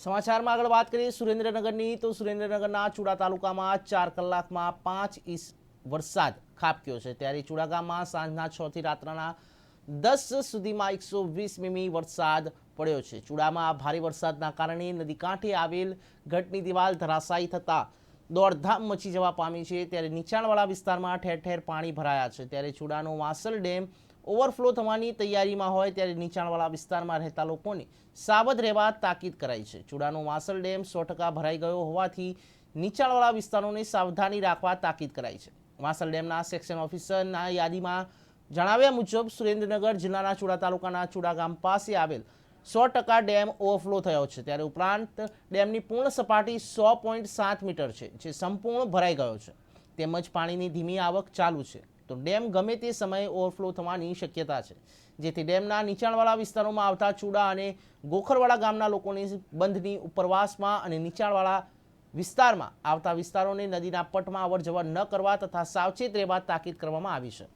સમાચારમાં આગળ વાત કરીએ સુરેન્દ્રનગરની, તો સુરેન્દ્રનગરના ચુડા તાલુકામાં ચાર કલાકમાં પાંચ ઇંચ વરસાદ ખાબક્યો છે. ત્યારે ચુડા ગામમાં સાંજના છ થી રાત્રના દસ સુધીમાં એકસો વીસ મીમી વરસાદ પડ્યો છે. ચુડામાં ભારે વરસાદના કારણે નદી કાંઠે આવેલ ઘટની દિવાલ ધરાશાયી થતા દોડધામ મચી જવા પામી છે. ત્યારે નીચાણવાળા વિસ્તારમાં ઠેર ઠેર પાણી ભરાયા છે. ત્યારે ચુડાનો વાસલ ડેમ ઓવરફ્લો થવાની તૈયારીમાં હોય ત્યારે નીચાણવાળા વિસ્તારમાં રહેતા લોકોને સાવધ રહેવા તાકીદ કરાઈ છે. ચુડાનો વાસલ ડેમ સો ટકા ભરાઈ ગયો હોવાથી નીચાણવાળા વિસ્તારોને સાવધાની રાખવા તાકીદ કરાઈ છે. વાસલ ડેમના સેક્શન ઓફિસરના યાદીમાં જણાવ્યા મુજબ સુરેન્દ્રનગર જિલ્લાના ચુડા તાલુકાના ચુડા ગામ પાસે આવેલ સો ટકા ડેમ ઓવરફ્લો થયો છે. ત્યારે ઉપરાંત ડેમની પૂર્ણ સપાટી સો પોઈન્ટ સાત મીટર છે, જે સંપૂર્ણ ભરાઈ ગયો છે. તેમજ પાણીની ધીમી આવક ચાલુ છે. તો ડેમ ગમે તે સમયે ઓવરફ્લો થવાની શક્યતા છે. જેથી ડેમના નીચાણવાળા વિસ્તારોમાં આવતા ચૂડા અને ગોખરવાળા ગામના લોકોની બંધની ઉપરવાસમાં અને નીચાણવાળા વિસ્તારમાં આવતા વિસ્તારોને નદીના પટમાં અવર જવર ન કરવા તથા સાવચેત રહેવા તાકીદ કરવામાં આવી છે.